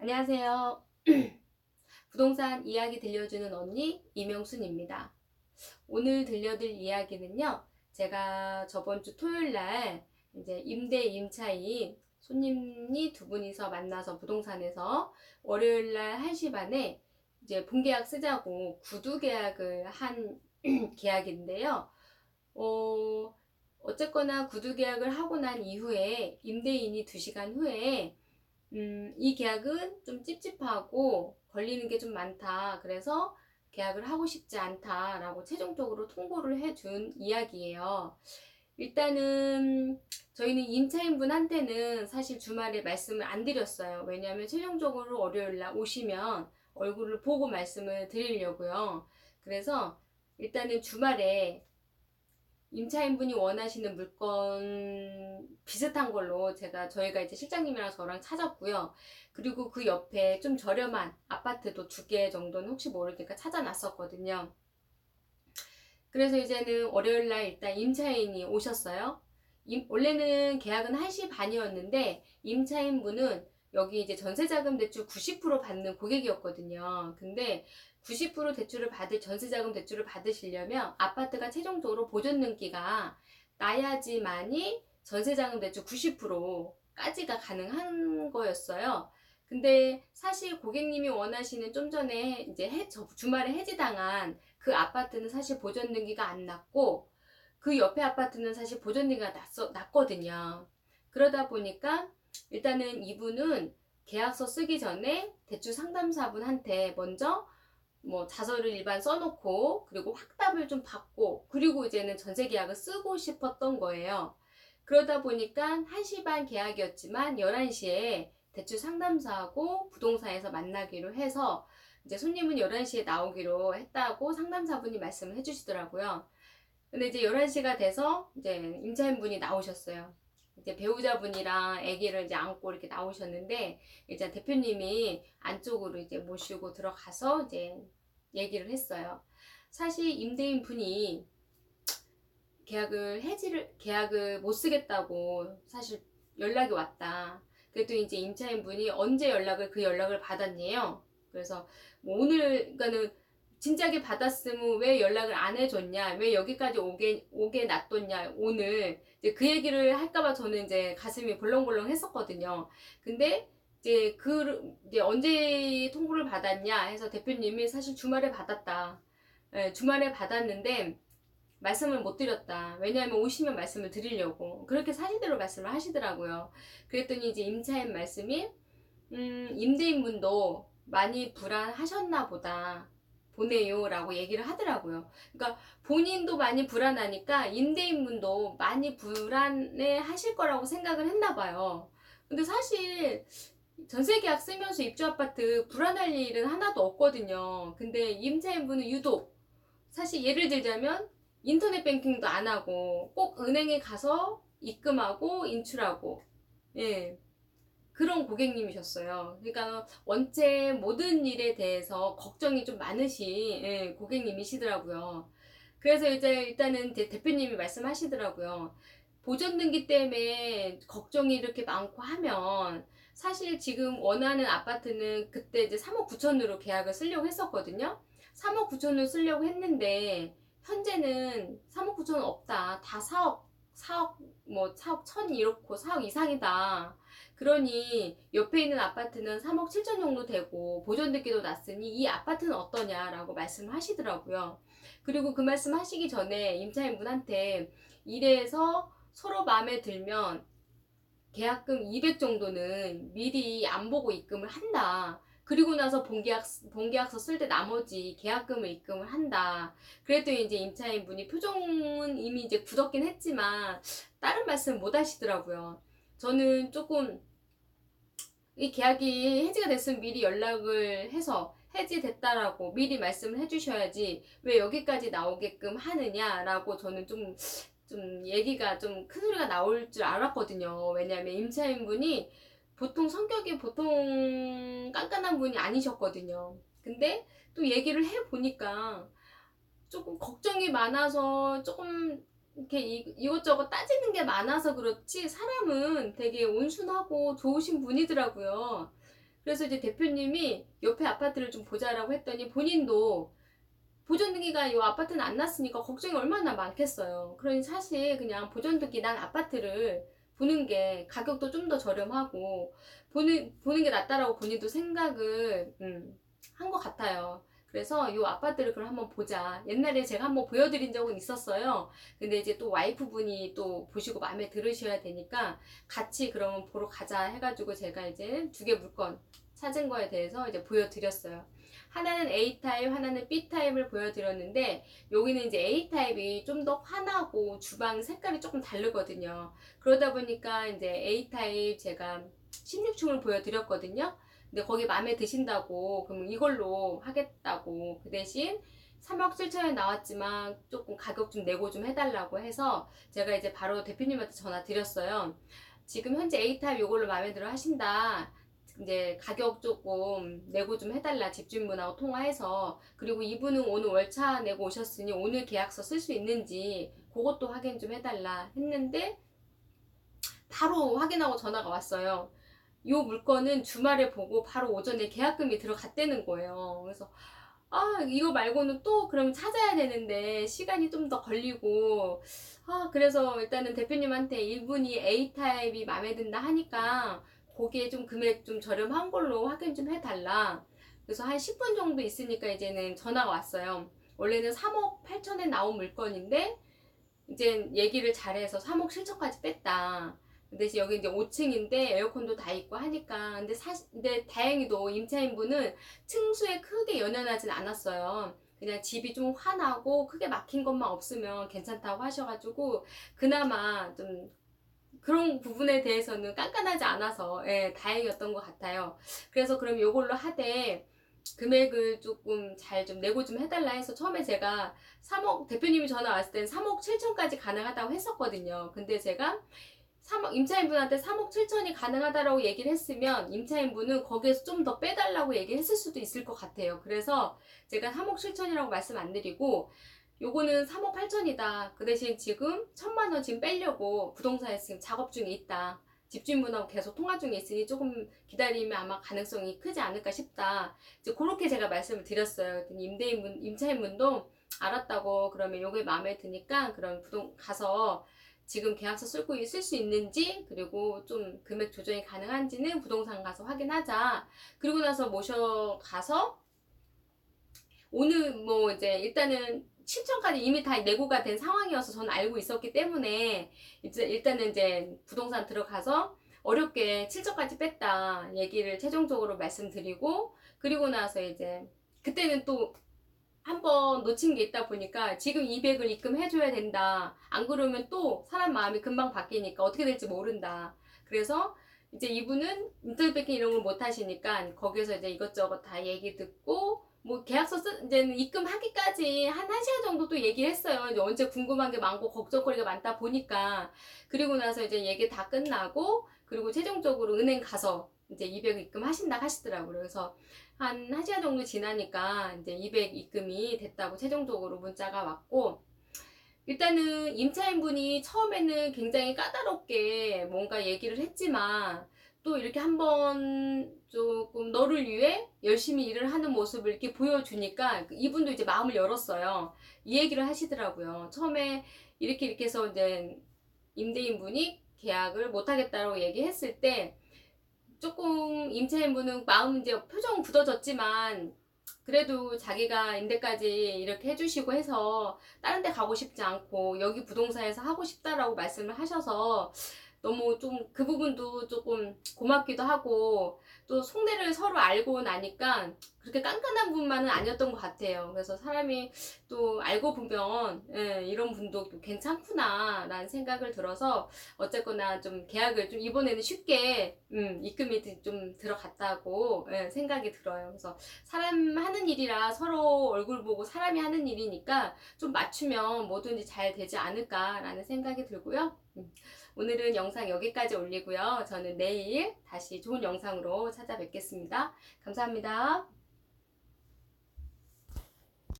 안녕하세요. 부동산 이야기 들려주는 언니 이명순입니다. 오늘 들려드릴 이야기는요. 제가 저번 주 토요일 날 이제 임대 임차인 손님이 두 분이서 만나서 부동산에서 월요일 날 1시 반에 이제 본계약 쓰자고 구두 계약을 한 계약인데요. 어, 어쨌거나 구두 계약을 하고 난 이후에 임대인이 2시간 후에 음, 이 계약은 좀 찝찝하고 걸리는 게 좀 많다. 그래서 계약을 하고 싶지 않다라고 최종적으로 통보를 해준 이야기예요. 일단은 저희는 임차인분한테는 사실 주말에 말씀을 안 드렸어요. 왜냐하면 최종적으로 월요일 날 오시면 얼굴을 보고 말씀을 드리려고요. 그래서 일단은 주말에 임차인분이 원하시는 물건 비슷한 걸로 제가 저희가 이제 실장님이랑 저랑 찾았고요. 그리고 그 옆에 좀 저렴한 아파트도 두 개 정도는 혹시 모르니까 찾아놨었거든요. 그래서 이제는 월요일 날 일단 임차인이 오셨어요. 임- 원래는 계약은 1시 반이었는데 임차인분은 여기 이제 전세자금 대출 90% 받는 고객이었거든요. 근데 90% 대출을 받을 전세자금 대출을 받으시려면 아파트가 최종적으로 보존 등기가 나야지만이 전세자금 대출 90%까지가 가능한 거였어요. 근데 사실 고객님이 원하시는 좀 전에 이제 해, 저 주말에 해지당한 그 아파트는 사실 보존 등기가 안 났고 그 옆에 아파트는 사실 보존 등기가 났어, 났거든요. 그러다 보니까 일단은 이분은 계약서 쓰기 전에 대출 상담사분한테 먼저 뭐 자서를 일반 써놓고 그리고 확답을 좀 받고 그리고 이제는 전세 계약을 쓰고 싶었던 거예요. 그러다 보니까 1시 반 계약이었지만 11시에 대출 상담사하고 부동산에서 만나기로 해서 이제 손님은 11시에 나오기로 했다고 상담사분이 말씀을 해주시더라고요. 근데 이제 11시가 돼서 이제 임차인분이 나오셨어요. 이제 배우자분이랑 아기를 이제 안고 이렇게 나오셨는데 이제 대표님이 안쪽으로 이제 모시고 들어가서 이제 얘기를 했어요. 사실 임대인 분이 계약을 해지를 계약을 못 쓰겠다고 사실 연락이 왔다. 그랬더니 이제 임차인 분이 언제 연락을 그 연락을 받았네요. 그래서 뭐 오늘 그러니까는 진작에 받았으면 왜 연락을 안 해줬냐, 왜 여기까지 오게 오게 놔뒀냐 오늘 이제 그 얘기를 할까봐 저는 이제 가슴이 벌렁벌렁 했었거든요. 근데 이제 그 이제 언제 통보를 받았냐 해서 대표님이 사실 주말에 받았다. 예, 주말에 받았는데 말씀을 못 드렸다. 왜냐하면 오시면 말씀을 드리려고 그렇게 사실대로 말씀을 하시더라고요. 그랬더니 이제 임차인 말씀이 음, 임대인분도 많이 불안하셨나 보다. 보내요 라고 얘기를 하더라고요. 그러니까 본인도 많이 불안하니까 임대인분도 많이 불안해 하실 거라고 생각을 했나 봐요. 근데 사실 전세 계약 쓰면서 입주 아파트 불안할 일은 하나도 없거든요. 근데 임차인분은 유독 사실 예를 들자면 인터넷 뱅킹도 안 하고 꼭 은행에 가서 입금하고 인출하고 예. 그런 고객님이셨어요. 그러니까 원체 모든 일에 대해서 걱정이 좀 많으신 예, 고객님이시더라고요. 그래서 이제 일단은 대- 대표님이 말씀하시더라고요. 보존 등기 때문에 걱정이 이렇게 많고 하면 사실 지금 원하는 아파트는 그때 이제 3억 9천으로 계약을 쓰려고 했었거든요. 3억 9천을 쓰려고 했는데 현재는 3억 9천은 없다. 다 4억, 4억 뭐 4억 1천 이렇고 4억 이상이다. 그러니 옆에 있는 아파트는 3억 7천 정도 되고 보존 등기도 났으니 이 아파트는 어떠냐라고 말씀을 하시더라고요. 그리고 그 말씀 하시기 전에 임차인분한테 이래서 서로 마음에 들면 계약금 200 정도는 미리 안 보고 입금을 한다. 그리고 나서 본계약, 본계약서 쓸 때 나머지 계약금을 입금을 한다. 그랬더니 이제 임차인분이 표정은 이미 이제 굳었긴 했지만 다른 말씀 못 하시더라고요. 저는 조금 이 계약이 해지가 됐으면 미리 연락을 해서 해지됐다라고 미리 말씀을 해주셔야지 왜 여기까지 나오게끔 하느냐라고 저는 좀, 좀 얘기가 좀 큰 소리가 나올 줄 알았거든요. 왜냐하면 임차인분이 보통 성격이 보통 깐깐한 분이 아니셨거든요. 근데 또 얘기를 해보니까 조금 걱정이 많아서 조금 이렇게 이- 이것저것 따지는 게 많아서 그렇지 사람은 되게 온순하고 좋으신 분이더라고요. 그래서 이제 대표님이 옆에 아파트를 좀 보자라고 했더니 본인도 보존등기가 이 아파트는 안 났으니까 걱정이 얼마나 많겠어요. 그러니 사실 그냥 보존등기 난 아파트를 보는 게 가격도 좀 더 저렴하고 보는 보는 게 낫다라고 본인도 생각을 음, 한 것 같아요. 그래서 이 아파트를 그럼 한번 보자. 옛날에 제가 한번 보여드린 적은 있었어요. 근데 이제 또 와이프분이 또 보시고 마음에 들으셔야 되니까 같이 그러면 보러 가자 해가지고 제가 이제 두 개 물건 찾은 거에 대해서 이제 보여드렸어요. 하나는 A타입, 하나는 B타입을 보여드렸는데 여기는 이제 A타입이 좀 더 환하고 주방 색깔이 조금 다르거든요. 그러다 보니까 이제 A타입 제가 16층을 보여드렸거든요. 근데 거기 마음에 드신다고 그럼 이걸로 하겠다고 그 대신 3억 7천에 나왔지만 조금 가격 좀 내고 좀 해달라고 해서 제가 이제 바로 대표님한테 전화 드렸어요. 지금 현재 A타입 이걸로 마음에 들어 하신다. 이제 가격 조금 내고 좀 해달라 집주인분하고 통화해서 그리고 이분은 오늘 월차 내고 오셨으니 오늘 계약서 쓸 수 있는지 그것도 확인 좀 해달라 했는데 바로 확인하고 전화가 왔어요. 이 물건은 주말에 보고 바로 오전에 계약금이 들어갔다는 거예요. 그래서 아 이거 말고는 또 그럼 찾아야 되는데 시간이 좀 더 걸리고 아 그래서 일단은 대표님한테 이분이 A 타입이 마음에 든다 하니까 거기에 좀 금액 좀 저렴한 걸로 확인 좀 해달라. 그래서 한 10분 정도 있으니까 이제는 전화가 왔어요. 원래는 3억 8천에 나온 물건인데 이제 얘기를 잘해서 3억 7천까지 뺐다. 이제 여기 이제 5층인데 에어컨도 다 있고 하니까 근데 사실 근데 다행히도 임차인분은 층수에 크게 연연하진 않았어요. 그냥 집이 좀 환하고 크게 막힌 것만 없으면 괜찮다고 하셔가지고 그나마 좀 그런 부분에 대해서는 깐깐하지 않아서 예, 다행이었던 것 같아요. 그래서 그럼 요걸로 하되 금액을 조금 잘 좀 내고 좀 해달라 해서 처음에 제가 3억 대표님이 전화 왔을 땐 3억 7천까지 가능하다고 했었거든요. 근데 제가 3억, 임차인분한테 3억 7천이 가능하다라고 얘기를 했으면 임차인분은 거기에서 좀 더 빼달라고 얘기를 했을 수도 있을 것 같아요. 그래서 제가 3억 7천이라고 말씀 안 드리고 요거는 3억 8천이다. 그 대신 지금 천만 원 지금 빼려고 부동산에 지금 작업 중에 있다. 집주인분하고 계속 통화 중에 있으니 조금 기다리면 아마 가능성이 크지 않을까 싶다. 이제 그렇게 제가 말씀을 드렸어요. 임대인분, 임차인분도 알았다고 그러면 요게 마음에 드니까 그럼 부동 가서 지금 계약서 쓸고 쓸수 있는지 그리고 좀 금액 조정이 가능한지는 부동산 가서 확인하자. 그리고 나서 모셔 가서 오늘 뭐 이제 일단은 7천까지 이미 다 내고가 된 상황이어서 저는 알고 있었기 때문에 이제 일단은 이제 부동산 들어가서 어렵게 7천까지 뺐다 얘기를 최종적으로 말씀드리고 그리고 나서 이제 그때는 또 한번 놓친 게 있다 보니까 지금 200을 입금해줘야 된다. 안 그러면 또 사람 마음이 금방 바뀌니까 어떻게 될지 모른다. 그래서 이제 이분은 인터넷 뱅킹 이런 걸 못 하시니까 거기서 이제 이것저것 다 얘기 듣고 뭐 계약서 쓰 이제는 입금하기까지 한 1시간 정도 또 얘기를 했어요. 이제 언제 궁금한 게 많고 걱정거리가 많다 보니까 그리고 나서 이제 얘기 다 끝나고 그리고 최종적으로 은행 가서 이제 200 입금 하신다 하시더라고요. 그래서 한 1시간 정도 지나니까 이제 200 입금이 됐다고 최종적으로 문자가 왔고 일단은 임차인분이 처음에는 굉장히 까다롭게 뭔가 얘기를 했지만 또 이렇게 한번 조금 너를 위해 열심히 일을 하는 모습을 이렇게 보여주니까 이분도 이제 마음을 열었어요. 이 얘기를 하시더라고요. 처음에 이렇게 이렇게 해서 이제 임대인분이 계약을 못하겠다고 얘기했을 때 조금 임차인분은 마음 이제 표정은 굳어졌지만 그래도 자기가 임대까지 이렇게 해주시고 해서 다른 데 가고 싶지 않고 여기 부동산에서 하고 싶다라고 말씀을 하셔서 너무 좀 그 부분도 조금 고맙기도 하고 또 속내를 서로 알고 나니까 그렇게 깐깐한 분만은 아니었던 것 같아요. 그래서 사람이 또 알고 보면 예, 이런 분도 또 괜찮구나 라는 생각을 들어서 어쨌거나 좀 계약을 좀 이번에는 쉽게 음, 입금이 좀 들어갔다고 예, 생각이 들어요. 그래서 사람 하는 일이라 서로 얼굴 보고 사람이 하는 일이니까 좀 맞추면 뭐든지 잘 되지 않을까라는 생각이 들고요. 음. 오늘은 영상 여기까지 올리고요. 저는 내일 다시 좋은 영상으로 찾아뵙겠습니다. 감사합니다.